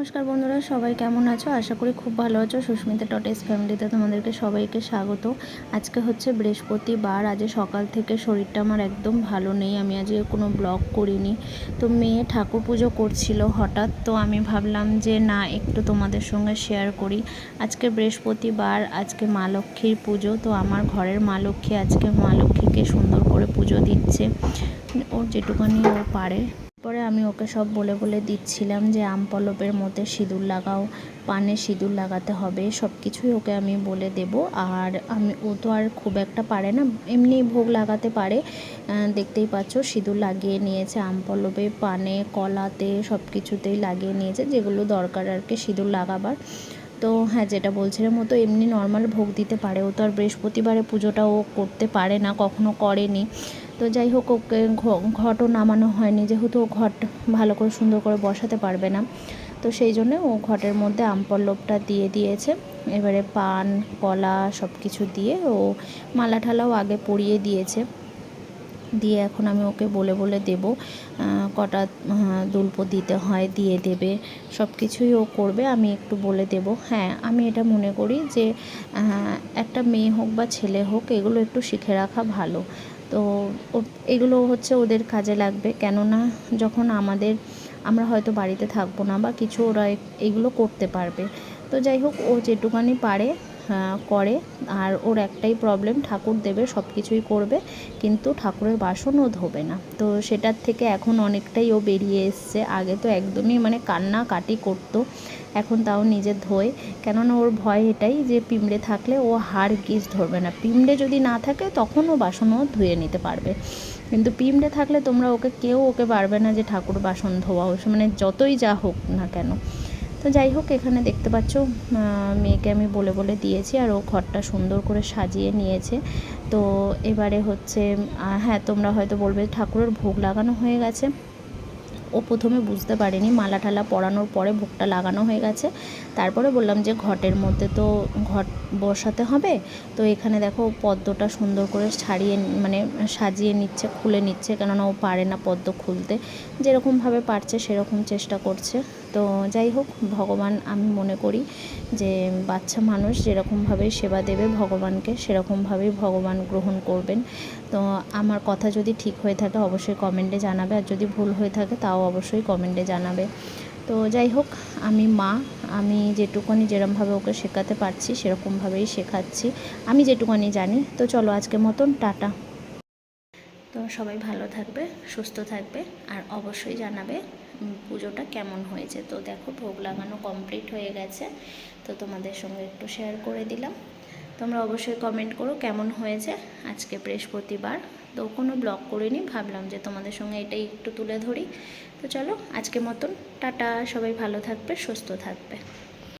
নমস্কার বন্ধুরা, সবাই কেমন আছো? আশা করি খুব ভালো আছো। সুস্মিতা টটেস ফ্যামিলিতে তোমাদেরকে সবাইকে স্বাগত। আজকে হচ্ছে বৃহস্পতিবার, আজ সকাল থেকে শরীরটা আমার একদম ভালো নেই। আমি আজকে কোনো ব্লগ করিনি। তো মেয়ে ঠাকুর পুজো করছিল হঠাৎ, তো আমি ভাবলাম যে না, একটু তোমাদের সঙ্গে শেয়ার করি। আজকে বৃহস্পতিবার, আজকে মা লক্ষ্মীর পুজো, তো আমার ঘরের মা লক্ষ্মী আজকে মা লক্ষ্মীকে সুন্দর করে পুজো দিচ্ছে। ওর যেটুকানি ও পারে। পরে আমি ওকে সব বলে বলে দিচ্ছিলাম যে, আম পলবের মধ্যে সিঁদুর লাগাও, পানে সিঁদুর লাগাতে হবে, সব কিছুই ওকে আমি বলে দেব। আর আমি, ও তো আর খুব একটা পারে না, এমনি ভোগ লাগাতে পারে। দেখতেই পাচ্ছ, সিঁদুর লাগিয়ে নিয়েছে, আম পলবে, পানে, কলাতে, সব কিছুতেই লাগিয়ে নিয়েছে, যেগুলো দরকার আর কি সিঁদুর লাগাবার। তো হ্যাঁ যেটা বলছিলাম, ও তো এমনি নর্মাল ভোগ দিতে পারে, ও তো আর বৃহস্পতিবারে পুজোটা ও করতে পারে না, কখনো করেনি। তো যাই হোক, ওকে ঘটও নামানো হয়নি। যেহেতু ও ঘট ভালো করে সুন্দর করে বসাতে পারবে না, তো সেই জন্য ও ঘটের মধ্যে আমপল্লবটা দিয়ে দিয়েছে। এবারে পান, কলা সব কিছু দিয়ে ও মালা ঠালাও আগে পরিয়ে দিয়েছে। দিয়ে এখন আমি ওকে বলে বলে দেব কটা দুলপো দিতে হয়, দিয়ে দেবে সব কিছুই ও করবে, আমি একটু বলে দেব। হ্যাঁ আমি এটা মনে করি যে একটা মেয়ে হোক বা ছেলে হোক, এগুলো একটু শিখে রাখা ভালো। তো এগুলো হচ্ছে ওদের কাজে লাগবে। কেননা যখন আমাদের, আমরা হয়তো বাড়িতে থাকব না বা কিছু ওরা এগুলো করতে পারবে। তো যাই হোক, ও যেটুকানি পারে করে আর ওর একটাই প্রবলেম ঠাকুর দেবে সব কিছুই করবে, কিন্তু ঠাকুরের বাসনও ধোবে না। তো সেটার থেকে এখন অনেকটাই ও বেরিয়ে এসছে। আগে তো একদমই মানে কান্না কাটি করতো, এখন তাও নিজে ধোয়। কেননা ওর ভয় এটাই যে পিমড়ে থাকলে ও হাড় গিজ ধরবে না। পিমড়ে যদি না থাকে, তখন ও বাসনও ধুয়ে নিতে পারবে। কিন্তু পিমড়ে থাকলে তোমরা ওকে, কেউ ওকে পারবে না যে ঠাকুর বাসন ধোয়া সে মানে যতই যা হোক না কেন। তো যাই হোক, এখানে দেখতে পাচ্ছ মেয়েকে আমি বলে বলে দিয়েছি আর ও ঘরটা সুন্দর করে সাজিয়ে নিয়েছে। তো এবারে হচ্ছে হ্যাঁ তোমরা হয়তো বলবে, ঠাকুরের ভোগ লাগানো হয়ে গেছে। ও প্রথমে বুঝতে পারেনি, মালা টালা পরানোর পরে ভোগটা লাগানো হয়ে গেছে। তারপরে বললাম যে ঘটের মধ্যে তো ঘট বসাতে হবে। তো এখানে দেখো পদ্মটা সুন্দর করে ছাড়িয়ে মানে সাজিয়ে নিচ্ছে, খুলে নিচ্ছে। কেননা ও পারে না পদ্ম খুলতে। যেরকমভাবে পারছে, সেরকম চেষ্টা করছে। তো যাই হোক, ভগবান আমি মনে করি যে বাচ্চা মানুষ যেরকমভাবে সেবা দেবে, ভগবানকে সেরকমভাবেই ভগবান গ্রহণ করবেন। তো আমার কথা যদি ঠিক হয়ে থাকে অবশ্যই কমেন্টে জানাবে, আর যদি ভুল হয়ে থাকে তাও অবশ্যই কমেন্টে জানাবে। তো যাই হোক, আমি মা, আমি যেটুকুনি যেরমভাবে ওকে শেখাতে পারছি সেরকমভাবেই শেখাচ্ছি। আমি যেটুকুনি জানি। তো চলো আজকে মতন, টাটা। তো সবাই ভালো থাকবে, সুস্থ থাকবে, আর অবশ্যই জানাবে পুজোটা কেমন হয়েছে? তো দেখো, ভোগ লাগানো কমপ্লিট হয়ে গেছে। তো তোমাদের সঙ্গে একটু শেয়ার করে দিলাম। তোমরা অবশ্যই কমেন্ট করো কেমন হয়েছে আজকে বৃহস্পতিবার। তো কোনো ব্লগ করিনি, ভাবলাম যে তোমাদের সঙ্গে এটাই একটু তুলে ধরি। তো চলো আজকে মতন, টাটা, সবাই ভালো থাকবে, সুস্থ থাকবে।